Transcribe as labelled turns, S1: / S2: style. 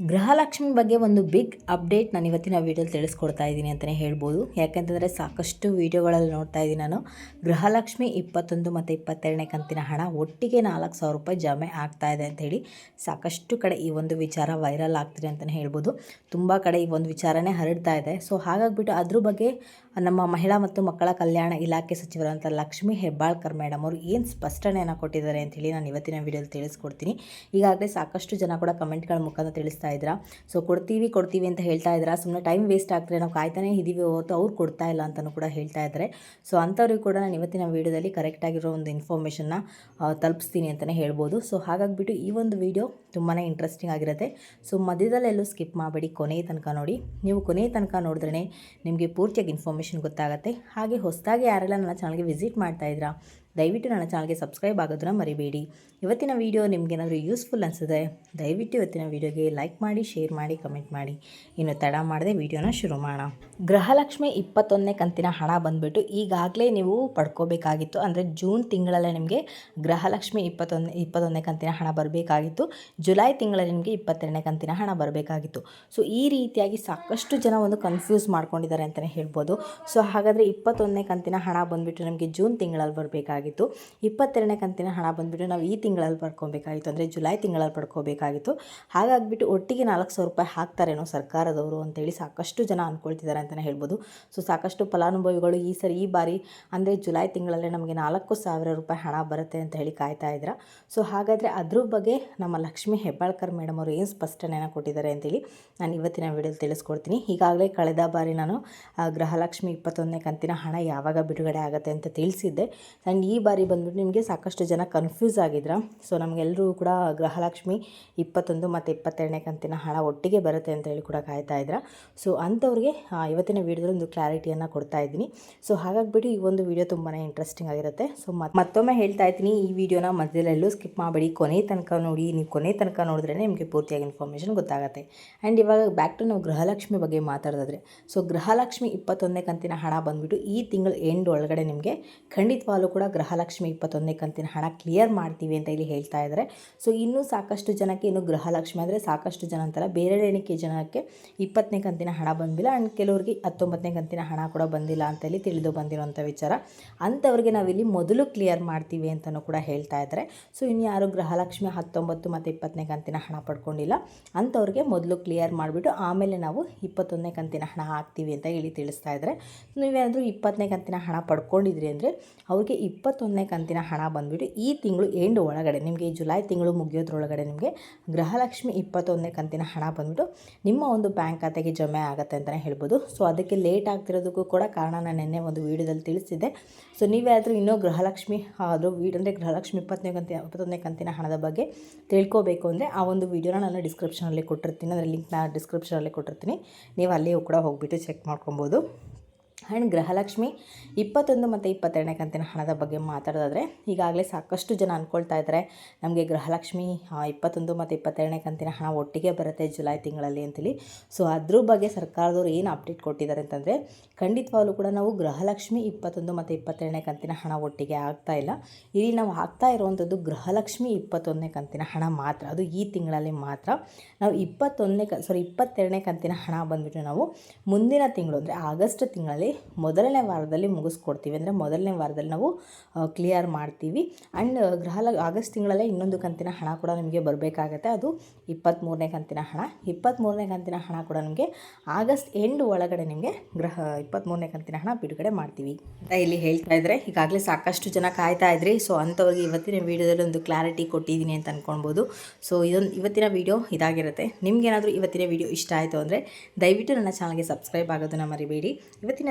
S1: ಗೃಹಲಕ್ಷ್ಮಿ ಬಗ್ಗೆ ಒಂದು big update ನಾನು ಇವತ್ತಿನ ವೀಡಿಯೋಲಿ ತಿಳಿಸ್ಕೊಡ್ತಾ ಇದ್ದೀನಿ ಅಂತಲೇ ಹೇಳ್ಬೋದು. ಯಾಕೆಂತಂದರೆ ಸಾಕಷ್ಟು ವೀಡಿಯೋಗಳಲ್ಲಿ ನೋಡ್ತಾ ಇದ್ದೀನಿ ನಾನು. ಗೃಹಲಕ್ಷ್ಮಿ ಇಪ್ಪತ್ತೊಂದು ಮತ್ತು ಇಪ್ಪತ್ತೆರಡನೇ ಕಂತಿನ ಹಣ ಒಟ್ಟಿಗೆ ನಾಲ್ಕು ಸಾವಿರ ರೂಪಾಯಿ ಜಮೆ ಆಗ್ತಾ ಇದೆ ಅಂತ ಹೇಳಿ ಸಾಕಷ್ಟು ಕಡೆ ಈ ಒಂದು ವಿಚಾರ ವೈರಲ್ ಆಗ್ತಿದೆ ಅಂತಲೇ ಹೇಳ್ಬೋದು. ತುಂಬ ಕಡೆ ಈ ಒಂದು ವಿಚಾರನೇ ಹರಡ್ತಾ ಇದೆ. ಸೊ ಹಾಗಾಗಿಬಿಟ್ಟು ಅದ್ರ ಬಗ್ಗೆ ನಮ್ಮ ಮಹಿಳಾ ಮತ್ತು ಮಕ್ಕಳ ಕಲ್ಯಾಣ ಇಲಾಖೆ ಸಚಿವರಂಥ ಲಕ್ಷ್ಮಿ ಹೆಬ್ಬಾಳ್ಕರ್ ಮೇಡಮ್ ಅವರು ಏನು ಸ್ಪಷ್ಟನೆಯನ್ನು ಕೊಟ್ಟಿದ್ದಾರೆ ಅಂತೇಳಿ ನಾನು ಇವತ್ತಿನ ವೀಡಿಯೋಲಿ ತಿಳಿಸ್ಕೊಡ್ತೀನಿ. ಈಗಾಗಲೇ ಸಾಕಷ್ಟು ಜನ ಕೂಡ ಕಮೆಂಟ್ಗಳ ಮುಖಾಂತರ ತಿಳಿಸ್ತಾ ಇದ್ದೀರಾ ಸೊ ಕೊಡ್ತೀವಿ ಕೊಡ್ತೀವಿ ಅಂತ ಹೇಳ್ತಾ ಇದ್ದೀರಾ ಸುಮ್ಮನೆ ಟೈಮ್ ವೇಸ್ಟ್ ಆಗ್ತಾರೆ ನಾವು ಕಾಯ್ತಾನೆ ಇದ್ದೀವಿ ಹೊರತು ಅವ್ರು ಕೊಡ್ತಾ ಇಲ್ಲ ಅಂತಲೂ ಕೂಡ ಹೇಳ್ತಾ ಇದ್ದಾರೆ ಸೊ ಅಂಥವ್ರಿಗೆ ಕೂಡ ನಾನು ಇವತ್ತಿನ ವೀಡಿಯೋದಲ್ಲಿ ಕರೆಕ್ಟಾಗಿರೋ ಒಂದು ಇನ್ಫಾರ್ಮೇಷನ್ನ ತಲುಪಿಸ್ತೀನಿ ಅಂತಲೇ ಹೇಳ್ಬೋದು. ಸೊ ಹಾಗಾಗಿಬಿಟ್ಟು ಈ ಒಂದು ವೀಡಿಯೋ ತುಂಬಾ ಇಂಟ್ರೆಸ್ಟಿಂಗ್ ಆಗಿರುತ್ತೆ. ಸೊ ಮಧ್ಯದಲ್ಲೆಲ್ಲೂ ಸ್ಕಿಪ್ ಮಾಡಬೇಡಿ ಕೊನೆಯ ತನಕ ನೋಡಿ. ನೀವು ಕೊನೆಯ ತನಕ ನೋಡಿದ್ರೆ ನಿಮಗೆ ಪೂರ್ತಿಯಾಗಿ ಇನ್ಫಾರ್ಮೇಷನ್ ಗೊತ್ತಾಗುತ್ತೆ. ಹಾಗೆ ಹೊಸದಾಗಿ ಯಾರೆಲ್ಲ ನನ್ನ ಚಾನಲ್ಗೆ ವಿಸಿಟ್ ಮಾಡ್ತಾ ಇದ್ದೀರಾ ದಯವಿಟ್ಟು ನನ್ನ ಚಾನಲ್ಗೆ ಸಬ್ಸ್ಕ್ರೈಬ್ ಆಗೋದನ್ನ ಮರಿಬೇಡಿ. ಇವತ್ತಿನ ವೀಡಿಯೋ ನಿಮಗೇನಾದರೂ ಯೂಸ್ಫುಲ್ ಅನಿಸಿದೆ ದಯವಿಟ್ಟು ಇವತ್ತಿನ ವೀಡಿಯೋಗೆ ಲೈಕ್ ಮಾಡಿ, ಶೇರ್ ಮಾಡಿ, ಕಮೆಂಟ್ ಮಾಡಿ. ಇನ್ನು ತಡ ಮಾಡದೆ ವೀಡಿಯೋನ ಶುರು ಮಾಡೋಣ. ಗೃಹಲಕ್ಷ್ಮಿ ಇಪ್ಪತ್ತೊಂದನೇ ಕಂತಿನ ಹಣ ಬಂದುಬಿಟ್ಟು ಈಗಾಗಲೇ ನೀವು ಪಡ್ಕೋಬೇಕಾಗಿತ್ತು. ಅಂದರೆ ಜೂನ್ ತಿಂಗಳಲ್ಲೇ ನಿಮಗೆ ಗೃಹಲಕ್ಷ್ಮಿ ಇಪ್ಪತ್ತೊಂದು, ಇಪ್ಪತ್ತೊಂದನೇ ಕಂತಿನ ಹಣ ಬರಬೇಕಾಗಿತ್ತು. ಜುಲೈ ತಿಂಗಳಲ್ಲಿ ನಿಮಗೆ ಇಪ್ಪತ್ತೆರಡನೇ ಕಂತಿನ ಹಣ ಬರಬೇಕಾಗಿತ್ತು. ಸೊ ಈ ರೀತಿಯಾಗಿ ಸಾಕಷ್ಟು ಜನ ಒಂದು ಕನ್ಫ್ಯೂಸ್ ಮಾಡ್ಕೊಂಡಿದ್ದಾರೆ ಅಂತಲೇ ಹೇಳ್ಬೋದು. ಸೊ ಹಾಗಾದರೆ ಇಪ್ಪತ್ತೊಂದನೇ ಕಂತಿನ ಹಣ ಬಂದುಬಿಟ್ಟು ನಮಗೆ ಜೂನ್ ತಿಂಗಳಲ್ಲಿ ಬರಬೇಕಾಗಿತ್ತು. ಇಪ್ಪತ್ತೆರಡನೇ ಕಂತಿನ ಹಣ ಬಂದುಬಿಟ್ಟು ನಾವು ಈ ತಿಂಗಳಲ್ಲಿ ಪಡ್ಕೊಬೇಕಾಗಿತ್ತು. ಅಂದರೆ ಜುಲೈ ತಿಂಗಳಲ್ಲಿ ಪಡ್ಕೋಬೇಕಾಗಿತ್ತು. ಹಾಗಾಗಿಬಿಟ್ಟು ಒಟ್ಟಿಗೆ ನಾಲ್ಕು ಸಾವಿರ ರೂಪಾಯಿ ಹಾಕ್ತಾರೇನೋ ಸರ್ಕಾರದವರು ಅಂತೇಳಿ ಸಾಕಷ್ಟು ಜನ ಅಂದ್ಕೊಳ್ತಿದ್ದಾರೆ ಅಂತಲೇ ಹೇಳ್ಬೋದು. ಸೊ, ಸಾಕಷ್ಟು ಫಲಾನುಭವಿಗಳು ಈ ಸರಿ ಈ ಬಾರಿ ಅಂದರೆ ಜುಲೈ ತಿಂಗಳಲ್ಲೇ ನಮಗೆ ನಾಲ್ಕು ಸಾವಿರ ರೂಪಾಯಿ ಹಣ ಬರುತ್ತೆ ಅಂತ ಹೇಳಿ ಕಾಯ್ತಾ ಇದ್ರ ಸೊ, ಹಾಗಾದರೆ ಅದ್ರ ಬಗ್ಗೆ ನಮ್ಮ ಲಕ್ಷ್ಮಿ ಹೆಬ್ಬಾಳ್ಕರ್ ಮೇಡಮ್ ಅವರು ಏನು ಸ್ಪಷ್ಟನೆಯನ್ನು ಕೊಟ್ಟಿದ್ದಾರೆ ಅಂತೇಳಿ ನಾನು ಇವತ್ತಿನ ವಿಡಿಯೋಲಿ ತಿಳಿಸ್ಕೊಡ್ತೀನಿ. ಈಗಾಗಲೇ ಕಳೆದ ಬಾರಿ ನಾನು ಗೃಹಲಕ್ಷ್ಮಿ ಇಪ್ಪತ್ತೊಂದನೇ ಕಂತಿನ ಹಣ ಯಾವಾಗ ಬಿಡುಗಡೆ ಆಗುತ್ತೆ ಅಂತ ತಿಳಿಸಿದ್ದೆ. ಆ್ಯಂಡ್ ಈ ಬಾರಿ ಬಂದ್ಬಿಟ್ಟು ನಿಮಗೆ ಸಾಕಷ್ಟು ಜನ ಕನ್ಫ್ಯೂಸ್ ಆಗಿದ್ರ. ಸೊ ನಮಗೆಲ್ಲರೂ ಕೂಡ ಗೃಹಲಕ್ಷ್ಮಿ ಇಪ್ಪತ್ತೊಂದು ಮತ್ತು ಇಪ್ಪತ್ತೆರಡನೇ ಕಂತಿನ ಹಣ ಒಟ್ಟಿಗೆ ಬರುತ್ತೆ ಅಂತ ಹೇಳಿ ಕೂಡ ಕಾಯ್ತಾ ಇದ್ರ. ಸೊ ಅಂಥವ್ರಿಗೆ ಇವತ್ತಿನ ವೀಡಿಯೋದಲ್ಲಿ ಒಂದು ಕ್ಲಾರಿಟಿಯನ್ನು ಕೊಡ್ತಾ ಇದ್ದೀನಿ. ಸೊ ಹಾಗಾಗಿಬಿಟ್ಟು ಈ ಒಂದು ವೀಡಿಯೋ ತುಂಬಾ ಇಂಟ್ರೆಸ್ಟಿಂಗ್ ಆಗಿರುತ್ತೆ. ಸೊ ಮತ್ತೊಮ್ಮೆ ಹೇಳ್ತಾ ಇದ್ದೀನಿ, ಈ ವಿಡಿಯೋನ ಮಧ್ಯದಲ್ಲೆಲ್ಲೂ ಸ್ಕಿಪ್ ಮಾಡಬೇಡಿ. ಕೊನೆ ತನಕ ನೋಡಿ, ನೀವು ಕೊನೆ ತನಕ ನೋಡಿದ್ರೆ ನಿಮಗೆ ಪೂರ್ತಿಯಾಗಿ ಇನ್ಫಾರ್ಮೇಷನ್ ಗೊತ್ತಾಗುತ್ತೆ. ಆ್ಯಂಡ್ ಇವಾಗ ಬ್ಯಾಕ್ ಟು ನಾವು ಗೃಹಲಕ್ಷ್ಮಿ ಬಗ್ಗೆ ಮಾತಾಡೋದಾದ್ರೆ ಸೊ ಗೃಹಲಕ್ಷ್ಮಿ ಇಪ್ಪತ್ತೊಂದನೇ ಕಂತಿನ ಹಣ ಬಂದುಬಿಟ್ಟು ಈ ತಿಂಗಳ ಎಂಡ್ ಒಳಗಡೆ ನಿಮಗೆ ಖಂಡಿತವಾಗ್ಲೂ ಕೂಡ ಗೃಹಲಕ್ಷ್ಮಿ ಇಪ್ಪತ್ತೊಂದನೇ ಕಂತಿನ ಹಣ ಕ್ಲಿಯರ್ ಮಾಡ್ತೀವಿ ಅಂತ ಇಲ್ಲಿ ಹೇಳ್ತಾ ಇದ್ದಾರೆ ಸೊ ಇನ್ನೂ ಸಾಕಷ್ಟು ಜನಕ್ಕೆ ಇನ್ನು ಗೃಹಲಕ್ಷ್ಮಿ ಅಂದರೆ ಸಾಕಷ್ಟು ಜನ ಅಂತಲ್ಲ ಬೇರೆ ಎಣಿಕೆ ಜನಕ್ಕೆ ಇಪ್ಪತ್ತನೇ ಕಂತಿನ ಹಣ ಬಂದಿಲ್ಲ. ಆ್ಯಂಡ್ ಕೆಲವರಿಗೆ ಹತ್ತೊಂಬತ್ತನೇ ಕಂತಿನ ಹಣ ಕೂಡ ಬಂದಿಲ್ಲ ಅಂತೇಳಿ ತಿಳಿದು ಬಂದಿರೋಂಥ ವಿಚಾರ. ಅಂಥವ್ರಿಗೆ ನಾವಿಲ್ಲಿ ಮೊದಲು ಕ್ಲಿಯರ್ ಮಾಡ್ತೀವಿ ಅಂತಲೂ ಕೂಡ ಹೇಳ್ತಾ ಇದ್ದಾರೆ ಸೊ ಇನ್ನು ಯಾರು ಗೃಹಲಕ್ಷ್ಮಿ ಹತ್ತೊಂಬತ್ತು ಮತ್ತು ಇಪ್ಪತ್ತನೇ ಕಂತಿನ ಹಣ ಪಡ್ಕೊಂಡಿಲ್ಲ, ಅಂಥವ್ರಿಗೆ ಮೊದಲು ಕ್ಲಿಯರ್ ಮಾಡಿಬಿಟ್ಟು ಆಮೇಲೆ ನಾವು ಇಪ್ಪತ್ತೊಂದನೇ ಕಂತಿನ ಹಣ ಹಾಕ್ತೀವಿ ಅಂತ ಹೇಳಿ ತಿಳಿಸ್ತಾ ಇದ್ದಾರೆ ನೀವೇನಾದರೂ ಇಪ್ಪತ್ತನೇ ಕಂತಿನ ಹಣ ಪಡ್ಕೊಂಡಿದ್ರಿ ಅಂದರೆ ಅವ್ರಿಗೆ ಇಪ್ಪತ್ತೊಂದನೇ ಕಂತಿನ ಹಣ ಬಂದುಬಿಟ್ಟು ಈ ತಿಂಗಳು ಎಂಡ್ ಒಳಗಡೆ, ನಿಮಗೆ ಜುಲೈ ತಿಂಗಳು ಮುಗಿಯೋದ್ರೊಳಗಡೆ ನಿಮಗೆ ಗೃಹಲಕ್ಷ್ಮಿ ಇಪ್ಪತ್ತೊಂದನೇ ಕಂತಿನ ಹಣ ಬಂದುಬಿಟ್ಟು ನಿಮ್ಮ ಒಂದು ಬ್ಯಾಂಕ್ ಖಾತೆಗೆ ಜಮೆ ಆಗುತ್ತೆ ಅಂತಲೇ ಹೇಳ್ಬೋದು. ಸೊ ಅದಕ್ಕೆ ಲೇಟ್ ಆಗ್ತಿರೋದಕ್ಕೂ ಕೂಡ ಕಾರಣ ನಾನು ನಿನ್ನೆ ಒಂದು ವೀಡಿಯೋದಲ್ಲಿ ತಿಳಿಸಿದ್ದೆ. ಸೊ ನೀವ್ಯಾದರೂ ಇನ್ನೂ ಗೃಹಲಕ್ಷ್ಮಿ, ಆದರೂ ವೀಡ್ ಅಂದರೆ ಗೃಹಲಕ್ಷ್ಮಿ ಇಪ್ಪತ್ತನೇ ಕಂತಿನ ಇಪ್ಪತ್ತೊಂದನೇ ಕಂತಿನ ಹಣದ ಬಗ್ಗೆ ತಿಳ್ಕೋಬೇಕು ಅಂದರೆ ಆ ಒಂದು ವೀಡಿಯೋನ ನಾನು ಡಿಸ್ಕ್ರಿಪ್ಷನಲ್ಲಿ ಕೊಟ್ಟಿರ್ತೀನಿ. ಅದರ ಲಿಂಕ್ನ ಡಿಸ್ಕ್ರಿಪ್ಷನಲ್ಲಿ ಕೊಟ್ಟಿರ್ತೀನಿ. ನೀವು ಅಲ್ಲಿಯೂ ಕೂಡ ಹೋಗಿಬಿಟ್ಟು ಚೆಕ್ ಮಾಡ್ಕೊಬೋದು. ಆ್ಯಂಡ್ ಗೃಹಲಕ್ಷ್ಮಿ ಇಪ್ಪತ್ತೊಂದು ಮತ್ತು ಇಪ್ಪತ್ತೆರಡನೇ ಕಂತಿನ ಹಣದ ಬಗ್ಗೆ ಮಾತಾಡೋದಾದರೆ ಈಗಾಗಲೇ ಸಾಕಷ್ಟು ಜನ ಅಂದ್ಕೊಳ್ತಾ ಇದ್ದಾರೆ. ನಮಗೆ ಗೃಹಲಕ್ಷ್ಮಿ ಇಪ್ಪತ್ತೊಂದು ಮತ್ತು ಇಪ್ಪತ್ತೆರಡನೇ ಕಂತಿನ ಹಣ ಒಟ್ಟಿಗೆ ಬರುತ್ತೆ ಜುಲೈ ತಿಂಗಳಲ್ಲಿ ಅಂತೇಳಿ. ಸೊ, ಅದ್ರ ಬಗ್ಗೆ ಸರ್ಕಾರದವ್ರು ಏನು ಅಪ್ಡೇಟ್ ಕೊಟ್ಟಿದ್ದಾರೆ ಅಂತಂದರೆ, ಖಂಡಿತವಾಗಲೂ ಕೂಡ ನಾವು ಗೃಹಲಕ್ಷ್ಮಿ ಇಪ್ಪತ್ತೊಂದು ಮತ್ತು ಇಪ್ಪತ್ತೆರಡನೇ ಕಂತಿನ ಹಣ ಒಟ್ಟಿಗೆ ಆಗ್ತಾ ಇಲ್ಲ. ಇಲ್ಲಿ ನಾವು ಆಗ್ತಾ ಇರುವಂಥದ್ದು ಗೃಹಲಕ್ಷ್ಮಿ ಇಪ್ಪತ್ತೊಂದನೇ ಕಂತಿನ ಹಣ ಮಾತ್ರ. ಅದು ಈ ತಿಂಗಳಲ್ಲಿ ಮಾತ್ರ. ನಾವು ಇಪ್ಪತ್ತೊಂದನೇ ಕ ಸಾರಿ ಇಪ್ಪತ್ತೆರಡನೇ ಕಂತಿನ ಹಣ ಬಂದುಬಿಟ್ಟು ನಾವು ಮುಂದಿನ ತಿಂಗಳು, ಅಂದರೆ ಆಗಸ್ಟ್ ತಿಂಗಳಲ್ಲಿ ಮೊದಲನೇ ವಾರದಲ್ಲಿ ಮುಗಿಸ್ಕೊಡ್ತೀವಿ. ಅಂದರೆ ಮೊದಲನೇ ವಾರದಲ್ಲಿ ನಾವು ಕ್ಲಿಯರ್ ಮಾಡ್ತೀವಿ. ಆ್ಯಂಡ್ ಗ್ರಹಲ, ಆಗಸ್ಟ್ ತಿಂಗಳಲ್ಲೇ ಇನ್ನೊಂದು ಕಂತಿನ ಹಣ ಕೂಡ ನಿಮಗೆ ಬರಬೇಕಾಗತ್ತೆ. ಅದು ಇಪ್ಪತ್ತ್ಮೂರನೇ ಕಂತಿನ ಹಣ. ಇಪ್ಪತ್ತ್ಮೂರನೇ ಕಂತಿನ ಹಣ ಕೂಡ ನಿಮಗೆ ಆಗಸ್ಟ್ ಎಂಡ್ ಒಳಗಡೆ ನಿಮಗೆ ಗೃಹ ಇಪ್ಪತ್ತ್ಮೂರನೇ ಕಂತಿನ ಹಣ ಬಿಡುಗಡೆ ಮಾಡ್ತೀವಿ. ಅಂತ ಇಲ್ಲಿ ಹೇಳ್ತಾ ಇದ್ದರೆ ಈಗಾಗಲೇ ಸಾಕಷ್ಟು ಜನ ಕಾಯ್ತಾ ಇದ್ರಿ. ಸೊ ಅಂಥವ್ರಿಗೆ ಇವತ್ತಿನ ವೀಡಿಯೋದಲ್ಲಿ ಒಂದು ಕ್ಲಾರಿಟಿ ಕೊಟ್ಟಿದ್ದೀನಿ ಅಂತ ಅಂದ್ಕೊಳ್ಬೋದು ಸೊ ಇದೊಂದು, ಇವತ್ತಿನ ವೀಡಿಯೋ ಇದಾಗಿರುತ್ತೆ. ನಿಮ್ಗೇನಾದರೂ ಇವತ್ತಿನ ವೀಡಿಯೋ ಇಷ್ಟ ಆಯಿತು ಅಂದರೆ ದಯವಿಟ್ಟು ನನ್ನ ಚಾನಲ್ಗೆ ಸಬ್ಸ್ಕ್ರೈಬ್ ಆಗೋದನ್ನು ಮರಿಬೇಡಿ. ಇವತ್ತಿನ